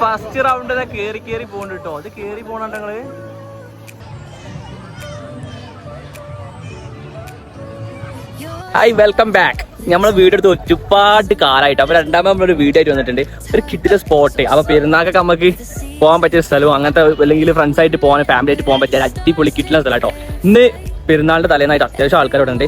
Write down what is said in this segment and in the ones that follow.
First round കേറി കേറി പോകണ്ട കേട്ടോ അത് കേറി പോണണ്ട നിങ്ങൾ? ഹായ് വെൽക്കം ബാക്ക് നമ്മളെ വീടെടുത്ത് ഒരുപാട് കാലമായിട്ട് അപ്പൊ രണ്ടാമത് നമ്മളൊരു വീടായിട്ട് വന്നിട്ടുണ്ട്. ഒരു കിട്ടിയ സ്പോട്ട് അപ്പൊ പെരുന്നാക്കൊക്കെ നമുക്ക് പോകാൻ പറ്റിയ സ്ഥലവും അങ്ങനത്തെ അല്ലെങ്കിൽ ഫ്രണ്ട്സ് ആയിട്ട് പോകാൻ ഫാമിലി ആയിട്ട് പോകാൻ പറ്റിയ അടിപൊളി കിട്ടുന്ന സ്ഥലം കേട്ടോ ഇന്ന് പെരുന്നാളിന്റെ തലേന്നായിട്ട് അത്യാവശ്യം ആൾക്കാരോട് ഉണ്ട്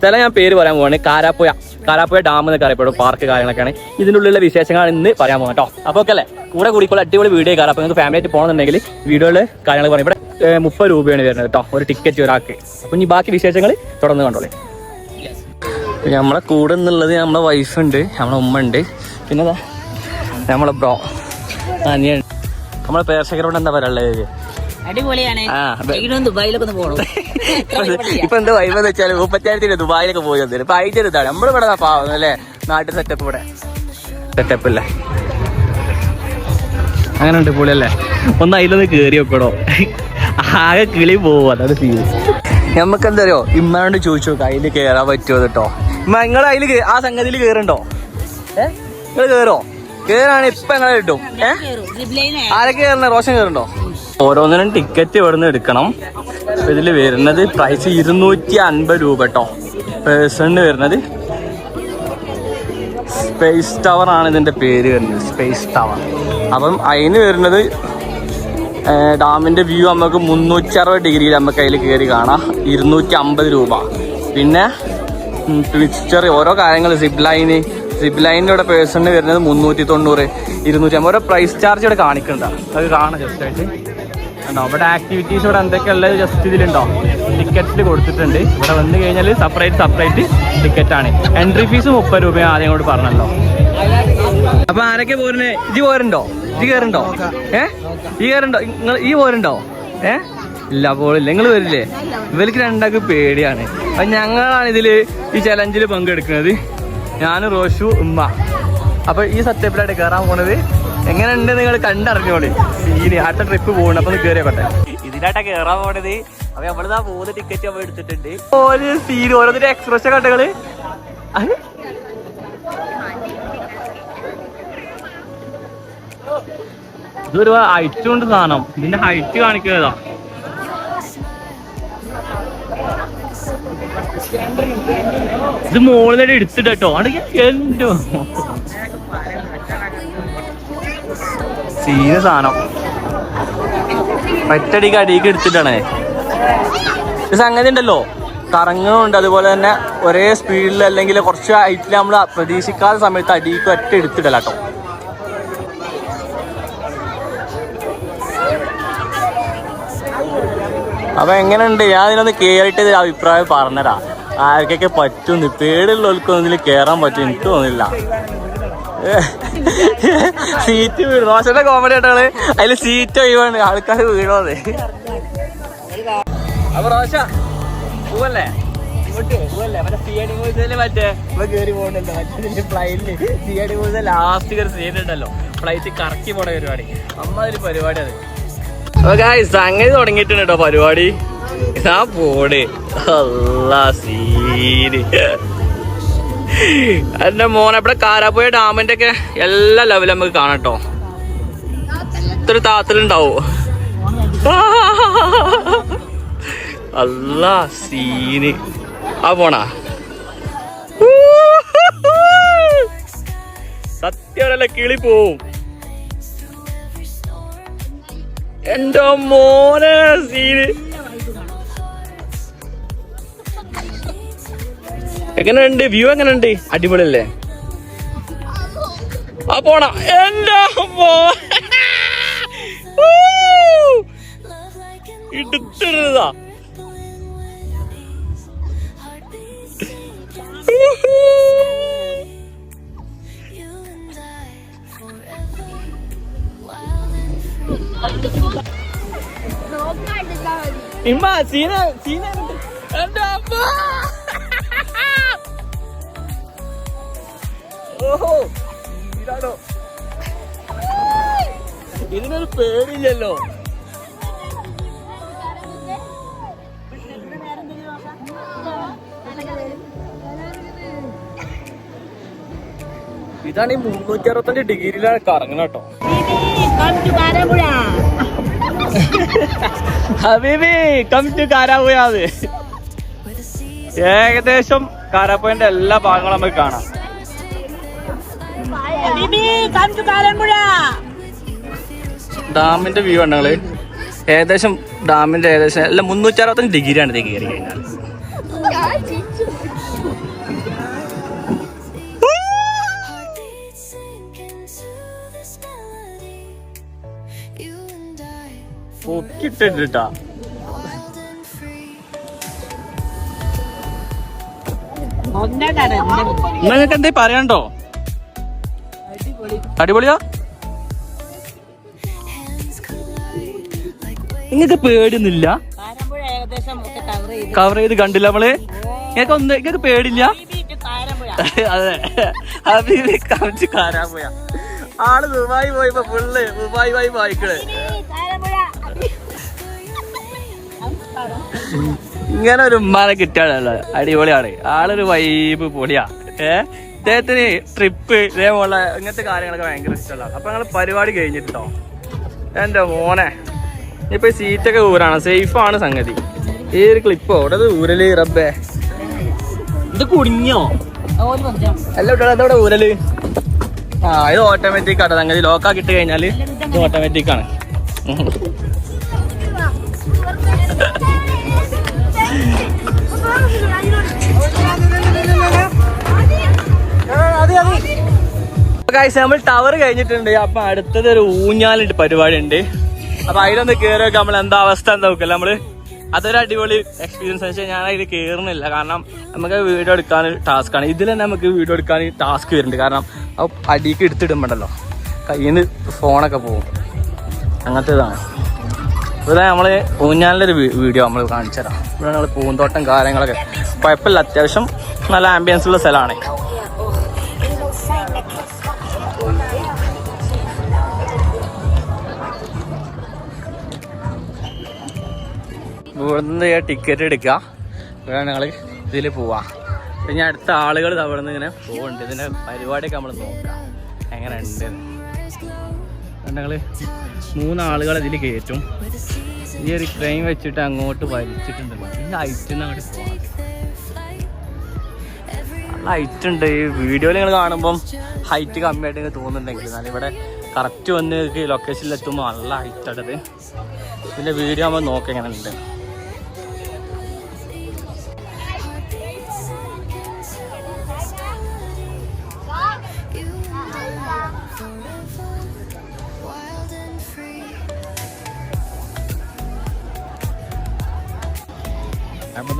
സ്ഥലം ഞാൻ പേര് പറയാൻ പോവാണ് കാരാപ്പുഴ. കാരാപ്പുഴ ഡാം എന്നൊക്കെ അറിയപ്പെടും പാർക്ക് കാര്യങ്ങളൊക്കെയാണ്. ഇതിന്റെ ഉള്ളിലുള്ള വിശേഷങ്ങളാണ് ഇന്ന് പറയാൻ പോകുന്നത് കേട്ടോ അപ്പോൾ ഒക്കെ അല്ലേ? കൂടെ കൂടിക്കുള്ള അടിപൊളി വീഡിയോ കാരം അപ്പോൾ നിങ്ങൾക്ക് ഫാമിലി ആയിട്ട് പോകണമെന്നുണ്ടെങ്കിൽ വീഡിയോയിൽ കാര്യങ്ങൾ പറയും. ഇവിടെ മുപ്പത് രൂപയാണ് വരുന്നത് കേട്ടോ ഒരു ടിക്കറ്റ് ഒരാൾക്ക്. അപ്പം ഇനി ബാക്കി വിശേഷങ്ങൾ തുടർന്ന് കണ്ടോളേ. നമ്മളെ കൂടെ നിന്നുള്ളത് നമ്മളെ വൈഫ് ഉണ്ട് നമ്മളെ ഉമ്മ ഉണ്ട്. പിന്നെ നമ്മളെ ബ്രോ അനിയുണ്ട് നമ്മളെ പ്രേക്ഷകരോട് എന്താ പറയാനുള്ളത്? അടിപൊളിയാണ്. ദുബായിലൊക്കെ ഒന്ന് പോകണം ഇപ്പൊ എന്താ വൈബ് എന്ന് വെച്ചാൽ മുപ്പത്തിയായിരത്തിന് ദുബായിലൊക്കെ പോയി വന്നിട്ട് ഇപ്പൊ അയച്ചൊരു ഇതാണ് നമ്മളിവിടെ പാവുന്നു അല്ലേ? നാട്ടിൽ സെറ്റപ്പ് ഇവിടെ. സെറ്റപ്പ് അല്ലേ അങ്ങനെ ഉണ്ട് പൊളിയല്ലേ ഒന്ന് അതിലൊന്ന് കേറി വെക്കണോ? ആകെ കിളി പോവും അതാണ് സീൻ നമുക്ക് എന്താ അറിയോ ഇമ്മനോട് ചോദിച്ചു നോക്കാം അതിൽ കേറാൻ പറ്റുമോ കേട്ടോ ഇമ്മ നിങ്ങൾ അതിൽ ആ സംഗതിയിൽ കേറണ്ടോ? ഏഹ് നിങ്ങൾ കേറോ? കേറാണ് ഇപ്പൊ ഞങ്ങളെ കിട്ടും ഏഹ് ആരൊക്കെ കയറണ റോഷൻ കയറുണ്ടോ ഓരോന്നിനും ടിക്കറ്റ് ഇവിടുന്ന് എടുക്കണം. ഇതിൽ വരുന്നത് പ്രൈസ് ഇരുന്നൂറ്റി അൻപത് രൂപ കേട്ടോ. പേഴ്സണിന് വരുന്നത് സ്പേസ് ടവർ ആണ് ഇതിന്റെ പേര് വരുന്നത് സ്പേസ് ടവർ അപ്പം അതിന് വരുന്നത് ഡാമിന്റെ വ്യൂ നമുക്ക് മുന്നൂറ്റി അറുപത് ഡിഗ്രിയിൽ നമുക്ക് അതിൽ കയറി കാണാം. ഇരുന്നൂറ്റി അമ്പത് രൂപ. പിന്നെ ട്വിസ്റ്റർ ഓരോ കാര്യങ്ങൾ സിബ് ലൈന് സിബ് ലൈനിന്റെ ഇവിടെ പേഴ്സണിന് വരുന്നത് മുന്നൂറ്റി തൊണ്ണൂറ് ഇരുന്നൂറ്റി അമ്പത് ഓരോ പ്രൈസ് ചാർജ് ഇവിടെ കാണിക്കണ്ട അത് കാണാം ജസ്റ്റ് ആയിട്ട്. ഉണ്ടോ ഇവിടെ ആക്ടിവിറ്റീസ് ഇവിടെ എന്തൊക്കെ ഉള്ളത് ജസ്റ്റ് ഇതിലുണ്ടോ ടിക്കറ്റിൽ കൊടുത്തിട്ടുണ്ട്. ഇവിടെ വന്നു കഴിഞ്ഞാൽ സെപ്പറേറ്റ് സെപ്പറേറ്റ് ടിക്കറ്റ് ആണ്. എൻട്രി ഫീസ് മുപ്പത് രൂപ ആദ്യം കൂടി പറഞ്ഞല്ലോ. അപ്പൊ ആരൊക്കെ പോരുന്നേ? ഇജ് പോരുണ്ടോ ഇജ് കയറുണ്ടോ ഏ? ഈ കയറുണ്ടോ നിങ്ങൾ ഈ പോരുണ്ടോ ഏ? ഇല്ല പോളില്ല നിങ്ങൾ വരില്ലേ? ഇവർക്ക് രണ്ടാൾക്ക് പേടിയാണ്. അപ്പൊ ഞങ്ങളാണ് ഇതിൽ ഈ ചലഞ്ചിൽ പങ്കെടുക്കുന്നത്. ഞാൻ റോഷു ഉമ്മ. അപ്പൊ ഈ സത്യപ്പിലായിട്ട് കയറാൻ പോണത് എങ്ങനെയുണ്ട് നിങ്ങൾ കണ്ടറിഞ്ഞോളി. സീനി അടുത്ത ട്രിപ്പ് പോകണം അപ്പൊ കേറിയ പറ്റെ ഇതിനായിട്ടാ കേറാൻ പോണത്. അപ്പൊ നമ്മളിതാ മൂന്ന് ടിക്കറ്റ് നമ്മൾ എടുത്തിട്ടുണ്ട്. ഓരോ സീൻ ഓരോന്നിന്റെ എക്സ്പ്രഷൻ കണ്ടകൾ ഇതൊരു ഹൈറ്റ് കൊണ്ട് സാധനം. ഇതിന്റെ ഹൈറ്റ് കാണിക്കുന്നതാ. ഇത് മോളിനെ എടുത്തിട്ടോ എന്തോ സീന സാധനം. ഒറ്റടിക്ക് അടിക്ക് എടുത്തിട്ടാണേ. സംഗതി ഉണ്ടല്ലോ. കറങ്ങുന്നുണ്ട്. അതുപോലെ തന്നെ ഒരേ സ്പീഡിൽ അല്ലെങ്കിൽ കുറച്ച് ഹൈറ്റിൽ നമ്മൾ പ്രതീക്ഷിക്കാത്ത സമയത്ത് അടിക്ക് ഒറ്റ എടുത്തിടല കേട്ടോ അപ്പൊ എങ്ങനെയുണ്ട്? ഞാൻ ഇതിനൊന്ന് കേറിയിട്ട് ഇതിൽ അഭിപ്രായം പറഞ്ഞതാ ആർക്കൊക്കെ പറ്റുന്നു പേടിയുള്ളവർക്കൊന്നും ഇതിൽ കേറാൻ പറ്റും. എനിക്ക് തോന്നില്ല സീറ്റ് വീണു. റോഷന്റെ കോമഡി ആയിട്ടാണ്. അതിൽ സീറ്റ് ഒഴിവാണ്. ആൾക്കാർ വീണത് അപ്പൊ റോഷ പോവല്ലേ? ലാസ്റ്റ് ഒരു ഉണ്ടല്ലോ. ഫ്ലൈറ്റ് കറക്കി പരിപാടി. അമ്മാതിരി തുടങ്ങിയിട്ടുണ്ട് കേട്ടോ പരിപാടി. ഞാൻ പോട് അല്ലാ എന്റെ മോനെ ഇവിടെ കാരാപ്പുഴ ഡാമിന്റെ ഒക്കെ എല്ലാ ലെവലും നമുക്ക് കാണാം കേട്ടോ താത്തലുണ്ടാവോ? അല്ല സീന്. ആ പോണാ. സത്യമല്ല കിളി പോവും. എന്റെ മോനെ സീന്. എങ്ങനെയുണ്ട്? വ്യൂ എങ്ങനെയുണ്ട്? അടിപൊളിയല്ലേ? ആ പോണ എന്താ ഇടുത്തിരുന്നതാ. ഇമ്മ സീന സീന എന്റെ അമ്മ. ഓഹോ. ഇതാണോ ഇതിനൊരു പേടില്ലല്ലോ ഇതാണ് ഈ മുന്നൂറ്റി അറുപത്തഞ്ച് ഡിഗ്രിയിലാണ് കറങ്ങണ കേട്ടോ. ഹബീബി കം ടു കാരാപുയാത് ഏകദേശം കാരാപ്പുഴന്റെ എല്ലാ ഭാഗങ്ങളും നമുക്ക് കാണാം. ഡാമിന്റെ വ്യൂ ആണ് ഞങ്ങൾ. ഏകദേശം ഡാമിന്റെ ഏകദേശം അല്ല മുന്നൂറ്റി അറുപത്തഞ്ച് ഡിഗ്രിയാണ് ഇത് കയറി കഴിഞ്ഞാൽ പൊക്കിട്ടിട്ടാ. നിങ്ങൾക്ക് എന്തേ പറയാണ്ടോ അടിപൊളിയാ? നിങ്ങൾക്ക് പേടിയൊന്നുമില്ല? കാരമ്പുഴ ഏകദേശം ഒക്കെ കവർ ചെയ്ത്. കവർ ചെയ്ത് കണ്ടില്ല നമ്മൾ നിങ്ങൾക്ക് ഒന്ന് നിങ്ങൾക്ക് പേടില്ല കാരമ്പുഴ. അതെ ഹബീബി കാണിച്ച് കാരാൻ പോയ ആൾ ദുബായി പോയപ്പോ ഫുള്ള് ദുബായി പോയി വായിക്കണ് കാരമ്പുഴ. ഇങ്ങനെ ഒരു ഉമ്മാനെ കിട്ടിയാണല്ലോ. അടിപൊളിയാണ്. ആളൊരു വൈബ് പൊളിയാ. ഏ? ഇദ്ദേഹത്തിന് ട്രിപ്പ് ഇതേപോലെ ഇങ്ങനത്തെ കാര്യങ്ങളൊക്കെ ഭയങ്കര ഇഷ്ടമുള്ള അപ്പൊ ഞങ്ങൾ പരിപാടി കഴിഞ്ഞിട്ടോ? എന്റെ മോനെ. ഇപ്പൊ സീറ്റൊക്കെ ഊരാണ്. സേഫാണ് സംഗതി. ഈ ഒരു ക്ലിപ്പോ ഇവിടെ ഊരൽ റബ്ബേ. ഇത് വന്നു അല്ല ഇവിടെ അതോടെ ഊരൽ? ആ ഇത് ഓട്ടോമാറ്റിക് ആണ് സംഗതി. ലോക്കാക്കി ഇട്ട് കഴിഞ്ഞാൽ ഇത് ഓട്ടോമാറ്റിക് ആണ്. ഗൈസ് നമ്മൾ ടവർ കഴിഞ്ഞിട്ടുണ്ട്. അപ്പൊ അടുത്തത് ഒരു ഊഞ്ഞാലിട്ട് പരിപാടി ഉണ്ട് അപ്പൊ അതിലൊന്ന് കയറിയൊക്കെ നമ്മൾ എന്താ അവസ്ഥ എന്താ നോക്കല്ല നമ്മൾ? അതൊരു അടിപൊളി എക്സ്പീരിയൻസ് വെച്ചാൽ ഞാൻ അതിൽ കയറുന്നില്ല കാരണം നമുക്ക് വീഡിയോ എടുക്കാൻ ടാസ്ക് ആണ്. ഇതിൽ തന്നെ നമുക്ക് വീഡിയോ എടുക്കാൻ ടാസ്ക് വരുന്നുണ്ട്. കാരണം അത് അടിക്ക് എടുത്തിടുമ്പോണ്ടല്ലോ. കയ്യിൽ നിന്ന് ഫോണൊക്കെ പോകും. അങ്ങനത്തെ ഇതാണ് ഇവിടെ നമ്മൾ ഊഞ്ഞാലിന്റെ ഒരു വീഡിയോ നമ്മൾ കാണിച്ചു തരാം ഇവിടെ നമ്മൾ പൂന്തോട്ടം കാര്യങ്ങളൊക്കെ. കുഴപ്പമില്ല. അത്യാവശ്യം നല്ല ആംബിയൻസ് ഉള്ള സ്ഥലമാണ്. ഇവിടുന്ന് ടിക്കറ്റ് എടുക്കുക ഇവിടെ ഞങ്ങൾ ഇതിൽ പോവാ. പിന്നെ അടുത്ത ആളുകൾ അവിടെ നിന്ന് ഇങ്ങനെ പോകുന്നുണ്ട് ഇതിന്റെ പരിപാടിയൊക്കെ നമ്മൾ നോക്കാം. എങ്ങനെ ഉണ്ട് ഞങ്ങൾ മൂന്നാളുകൾ ഇതിൽ കയറ്റും ഈ ഒരു ട്രെയിൻ വെച്ചിട്ട് അങ്ങോട്ട് വലിച്ചിട്ടുണ്ടല്ലോ ഈ ഹൈറ്റിൽ നിന്ന് അങ്ങോട്ട് പോകാം ഹൈറ്റ് ഉണ്ട് ഈ വീഡിയോയിൽ നിങ്ങൾ കാണുമ്പം ഹൈറ്റ് കമ്മിയായിട്ട് നിങ്ങൾക്ക് തോന്നുന്നുണ്ടെങ്കിൽ. എന്നാൽ ഇവിടെ കറക്റ്റ് വന്ന് ലൊക്കേഷനിൽ എത്തുമ്പോൾ നല്ല ഹൈറ്റ് ആട്ടത് ഇതിന്റെ വീഡിയോ ആകുമ്പോൾ നോക്കാം എങ്ങനെ ഉണ്ട്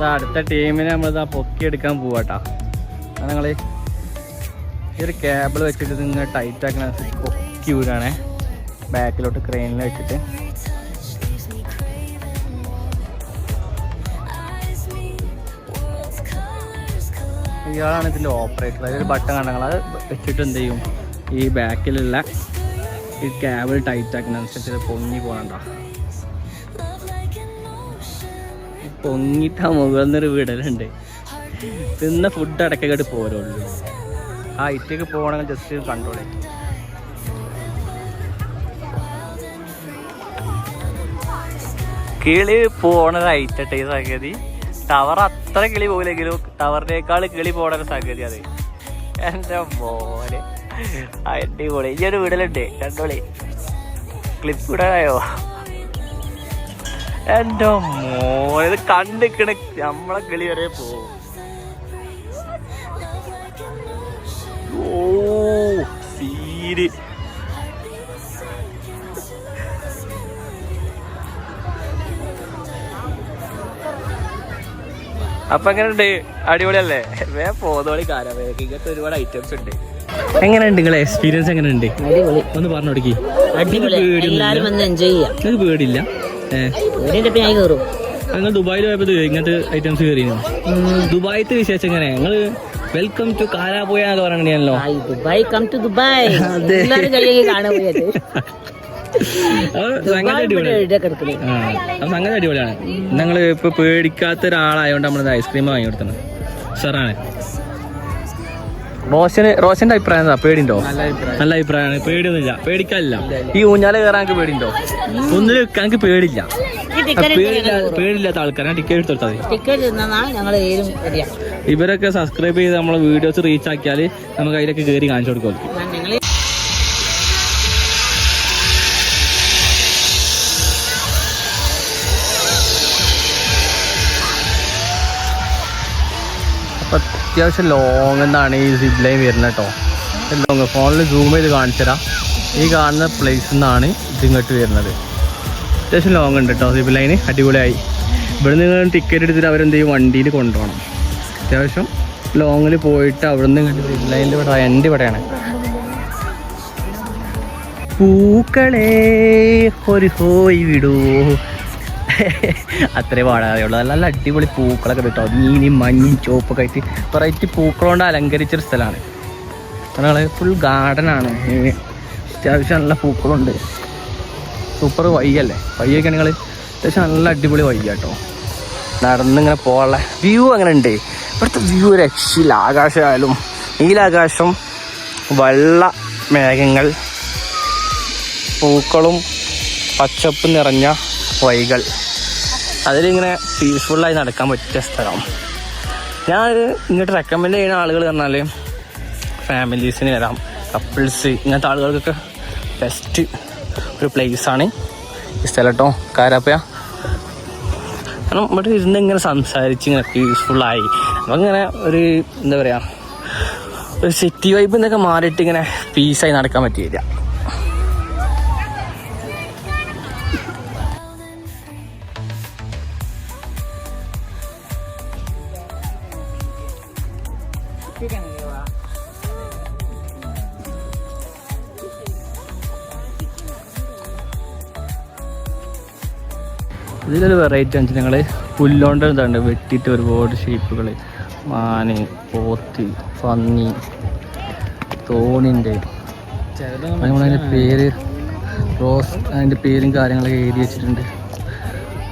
ദാ അടുത്ത ടീമിനെ നമ്മളിതാ പൊക്കിയെടുക്കാൻ പോവാട്ടാ. അത് ഞങ്ങൾ ഈ ഒരു കേബിൾ വെച്ചിട്ട് നിങ്ങൾ ടൈറ്റ് ആക്കണ പൊക്കി വിടുകയാണേ ബാക്കിലോട്ട് ക്രെയിനിൽ വെച്ചിട്ട്. ഇയാളാണ് ഇതിന്റെ ഓപ്പറേറ്റർ അതൊരു ബട്ടൺ കണ്ടങ്ങൾ അത് വെച്ചിട്ട് എന്ത് ചെയ്യും? ഈ ബാക്കിലുള്ള ഈ ക്യാബിൾ ടൈറ്റ് ആക്കുന്നതനുസരിച്ച് അനുസരിച്ച് പൊങ്ങി പോകണ്ട പൊങ്ങിട്ട് ആ മുകളിൽ നിന്നൊരു വിടലുണ്ട്. തിന്ന ഫുഡ് അടക്കങ്ങോട്ട് പോരുള്ളൂ ആ ഇറ്റേക്ക് പോകണമെങ്കിൽ ജസ്റ്റ് കണ്ടോളേ കിളി പോണ ഐറ്റട്ടെ ഈ സംഗതി. ടവർ അത്ര കിളി പോകില്ലെങ്കിലും ടവറിനേക്കാൾ കിളി പോണ ഒരു സംഗതി അത്. എന്റെ മോനെ. അടിപൊളി. ഈ ഒരു വിടലുണ്ട്. കണ്ടോളി. ക്ലിപ്പ് ഇടാനായോ? എന്റെ മോനെ ഇത് കണ്ടിക്കണ. നമ്മളെ കിളി വരെ പോവും. ഓ സീര്. അപ്പൊ എങ്ങനെയുണ്ട്? അടിപൊളിയല്ലേ? വേ പോതോളി കാരം ഇങ്ങനത്തെ ഒരുപാട് ഐറ്റംസ് ഉണ്ട്. എങ്ങനെയുണ്ട് നിങ്ങളെ എക്സ്പീരിയൻസ് എങ്ങനെയുണ്ട്? അടിപൊളി. ഒന്ന് പറഞ്ഞു കൊടുക്കി. അടിപൊളി. എല്ലാരും വന്ന് എൻജോയ് ചെയ്യാം. നിങ്ങൾക്ക് പേടില്ല ഞാൻ കയറും നിങ്ങൾ ദുബായിൽ പോയപ്പോ ഇങ്ങനത്തെ ഐറ്റംസ് കയറിയോ ദുബായിത്തെ വിശേഷം എങ്ങനെ? ഞങ്ങൾ വെൽക്കം ടു കാലാപോയ എന്ന് പറയണല്ലോ ദുബായ് കം ടു ദുബായ്. കാണാൻ പോയത് സംഗതി അടിപൊളിയാണ്. ഞങ്ങൾ ഇപ്പൊ പേടിക്കാത്ത ഒരാളായതുകൊണ്ട് നമ്മളത് ഐസ്ക്രീം വാങ്ങി കൊടുത്തത് സാറാണ്. റോഷന് റോഷന്റെ അഭിപ്രായം എന്താ? പേടിണ്ടോ നല്ല അഭിപ്രായമാണ്. പേടിയൊന്നുമില്ല. പേടിക്കാനില്ല. ഈ ഊഞ്ഞാൽ കയറാൻ എനിക്ക് പേടിണ്ടോ ഒന്നിൽ വെക്കാൻ എനിക്ക് പേടില്ല പേടില്ലാത്ത ആൾക്കാരാണ്. ടിക്കറ്റ് എടുത്തോ മതി. ടിക്കറ്റ് തിന്നാ ഞങ്ങൾ ഏരും വരിക ഇവരൊക്കെ സബ്സ്ക്രൈബ് ചെയ്ത് നമ്മളെ വീഡിയോസ് റീച്ച് ആക്കിയാൽ നമുക്ക് അതിലൊക്കെ കയറി കാണിച്ചു കൊടുക്കും അത്യാവശ്യം ലോങ് എന്നാണ് ഈ സിബ് ലൈൻ വരുന്നത് കേട്ടോ. ലോങ് ഫോണിൽ സൂം ചെയ്ത് കാണിച്ചുതരാം. ഈ കാണുന്ന പ്ലേസിൽ നിന്നാണ് ഇതിങ്ങോട്ട് വരുന്നത്. അത്യാവശ്യം ലോങ് ഉണ്ട് കേട്ടോ സിബ് ലൈന് അടിപൊളിയായി. ഇവിടെ നിന്ന് ടിക്കറ്റ് എടുത്തിട്ട് അവരെന്ത് ചെയ്യും? വണ്ടിയിൽ കൊണ്ടുപോകണം. അത്യാവശ്യം ലോങ്ങിൽ പോയിട്ട് അവിടെ നിന്ന് ഇങ്ങോട്ട് സിപ്പ് ലൈനിൽ ഇവിടെ എന്റെ ഇവിടെയാണ്. പൂക്കളേ ഒരു ഹോയ് വിടൂ. അത്രേ പാടാതെയുള്ളൂ നല്ല നല്ല അടിപൊളി പൂക്കളൊക്കെ കിട്ടോ മീനി മഞ്ഞും ചുവപ്പൊക്കെ ആയിട്ട് വെറൈറ്റി പൂക്കളോണ്ട് അലങ്കരിച്ചൊരു സ്ഥലമാണ്. ഞങ്ങൾ ഫുൾ ഗാർഡനാണ് അത്യാവശ്യം നല്ല പൂക്കളുണ്ട്. സൂപ്പർ വയ്യല്ലേ വയ്യൊക്കെ നിങ്ങൾ അത്യാവശ്യം നല്ല അടിപൊളി വയ്യ കേട്ടോ നടന്നിങ്ങനെ പോകാനുള്ള വ്യൂ അങ്ങനെ ഉണ്ട്. ഇവിടുത്തെ വ്യൂ രക്ഷയില്ല. ആകാശമായാലും നീലാകാശം വെള്ള മേഘങ്ങൾ പൂക്കളും പച്ചപ്പ് നിറഞ്ഞ വഴികൾ അതിലിങ്ങനെ പീസ്ഫുള്ളായി നടക്കാൻ പറ്റിയ സ്ഥലം. ഞാൻ ഇങ്ങോട്ട് റെക്കമെൻഡ് ചെയ്യുന്ന ആളുകൾ പറഞ്ഞാൽ ഫാമിലീസിന് വരാം. കപ്പിൾസ് ഇങ്ങനത്തെ ആളുകൾക്കൊക്കെ ബെസ്റ്റ് ഒരു പ്ലേസാണ് ഈ സ്ഥലം കേട്ടോ കാരാപ്പയ കാരണം ഇവിടെ ഇരുന്ന് ഇങ്ങനെ സംസാരിച്ച് ഇങ്ങനെ പീസ്ഫുള്ളായി അപ്പം ഇങ്ങനെ ഒരു എന്താ പറയുക ഒരു സിറ്റി വൈബ് എന്നൊക്കെ മാറിയിട്ട് ഇങ്ങനെ പീസായി നടക്കാൻ പറ്റിയില്ല. ഇതിലൊരു വെറൈറ്റി ആണ്. ഞങ്ങൾ പുല്ലോണ്ട് എന്താണ് വെട്ടിയിട്ട് ഒരുപാട് ഷേപ്പുകൾ മാന് പോത്ത് പന്നി തോണിന്റെ നമ്മളതിന്റെ പേര് റോസ് അതിന്റെ പേരും കാര്യങ്ങളൊക്കെ എഴുതി വെച്ചിട്ടുണ്ട്.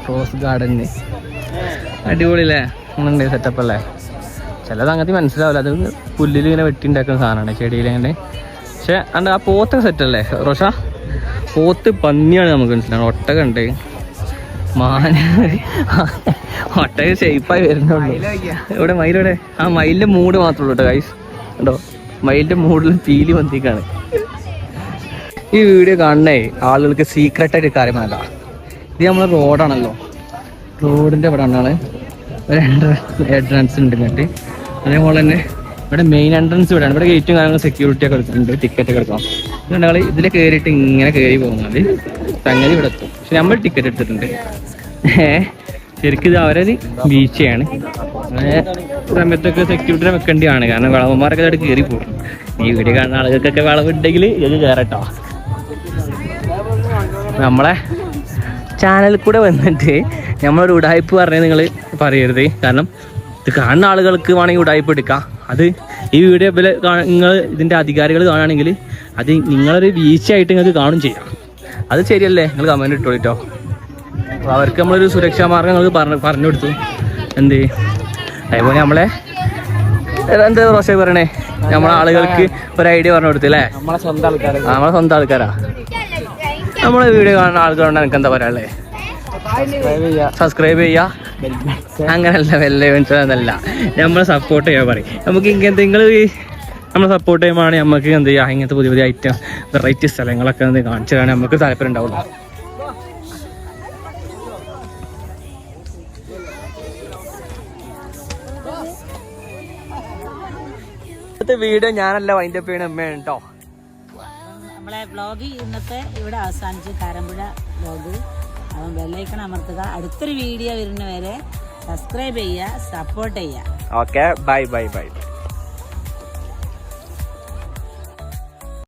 Rose garden. അടിപൊളിയല്ലേ? നമ്മളുണ്ട് സെറ്റപ്പ് അല്ലേ? ചിലത് അങ്ങനത്തെ മനസ്സിലാവില്ല. അത് പുല്ലിൽ ഇങ്ങനെ വെട്ടിണ്ടാക്കുന്ന സാധനമാണ്. ചെടിയിൽ അങ്ങനെ പക്ഷെ അണ്ട് ആ പോത്തൊക്കെ സെറ്റല്ലേ റോഷ? പോത്ത് പന്നിയാണ് നമുക്ക് മനസ്സിലാവുന്നത്. ഒട്ടക ഉണ്ട് മാന്. ഒട്ടക ഷേപ്പായി വരുന്നുള്ളൂ. ഇവിടെ മയിലെവിടെ ആ മയിലിന്റെ മൂഡ് മാത്രമേ ഉള്ളൂ കേട്ടോ ഗൈസ് ഉണ്ടോ മയിലിന്റെ മൂഡിൽ പീലി വന്നിക്കാണ് ഈ വീഡിയോ കാണണേ ആളുകൾക്ക് സീക്രട്ട് ആയിട്ട് കാര്യമല്ല ഇത് നമ്മളെ റോഡാണല്ലോ റോഡിന്റെ ഇവിടെ ആണ് ഒരു എൻട്രൻസ് ഉണ്ട് ഇങ്ങോട്ട്. അതേപോലെ തന്നെ ഇവിടെ മെയിൻ എൻട്രൻസ് ഇവിടെയാണ്. ഇവിടെ ഗേറ്റും കാര്യങ്ങളും സെക്യൂരിറ്റി ഒക്കെ എടുക്കുന്നുണ്ട് ടിക്കറ്റ് ഒക്കെ എടുക്കണം. ഞങ്ങൾ ഇതിൽ കയറിയിട്ട് ഇങ്ങനെ കയറി പോകുന്നത് സംഗതി ഇവിടെ എത്തും. പക്ഷെ നമ്മൾ ടിക്കറ്റ് എടുത്തിട്ടുണ്ട്. ശരിക്കും ഇത് അവരൊരു ബീച്ചാണ് സമയത്തൊക്കെ സെക്യൂരിറ്റി വെക്കേണ്ടിയാണ്. കാരണം വളവന്മാരൊക്കെ അവിടെ കയറി പോകും. ഈ വീട് കാണുന്ന ആളുകൾക്കൊക്കെ വിളവുണ്ടെങ്കിൽ ഇത് കയറട്ടോ നമ്മളെ ചാനലിൽ കൂടെ വന്നിട്ട് നമ്മളൊരു ഉടായ്പ് പറഞ്ഞത് നിങ്ങൾ പറയരുത്. കാരണം ഇത് കാണുന്ന ആളുകൾക്ക് വേണമെങ്കിൽ ഉടായ്പ എടുക്കാം. അത് ഈ വീഡിയോ ഇവിടെ നിങ്ങൾ ഇതിന്റെ അധികാരികൾ കാണുകയാണെങ്കിൽ അത് നിങ്ങളൊരു വീഴ്ചയായിട്ട് നിങ്ങൾക്ക് കാണും ചെയ്യാം. അത് ശരിയല്ലേ? നിങ്ങൾ കമന്റ് ഇട്ടോളിട്ടോ അപ്പോൾ അവർക്ക് നമ്മളൊരു സുരക്ഷാ മാർഗം നിങ്ങൾക്ക് പറഞ്ഞു പറഞ്ഞു കൊടുത്തു. എന്ത്? അതേപോലെ നമ്മളെ എന്താ പ്രശ്നം പറയണേ? നമ്മളെ ആളുകൾക്ക് ഒരു ഐഡിയ പറഞ്ഞു കൊടുത്തു അല്ലേ? നമ്മളെ സ്വന്തം ആൾക്കാർ നമ്മളെ സ്വന്തം ആൾക്കാരാ. നമ്മളെ വീഡിയോ കാണുന്ന ആൾക്കാരുണ്ട് എനിക്ക് എന്താ പറയാ സബ്സ്ക്രൈബ് ചെയ്യാ. അങ്ങനല്ല വെല്ല എന്നല്ല നമ്മളെ സപ്പോർട്ട് ചെയ്യാൻ പറയും. നമുക്ക് ഇങ്ങനത്തെ നിങ്ങൾ നമ്മളെ സപ്പോർട്ട് ചെയ്യുമ്പോഴാണ് നമുക്ക് എന്ത് ചെയ്യാം? ഇങ്ങനത്തെ പുതിയ പുതിയ ഐറ്റം വെറൈറ്റി സ്ഥലങ്ങളൊക്കെ ഒന്ന് കാണിച്ചു തരാൻ നമുക്ക് താല്പര്യം ഉണ്ടാവുള്ളൂ. വീട് വീഡിയോ ഞാനല്ല വൈൻഡപ്പ് ചെയ്യണ അമ്മയാണ് കേട്ടോ നമ്മളെ ബ്ലോഗ് ഇന്നത്തെ ഇവിടെ അവസാനിച്ച് കാരമ്പുഴ വ്ളോഗ് അവൻ ബെല്ലൈക്കൺ അമർത്തുക. അടുത്തൊരു വീഡിയോ വരുന്നവരെ സബ്സ്ക്രൈബ് ചെയ്യുക സപ്പോർട്ട് ചെയ്യുക. Okay bye bye bye bye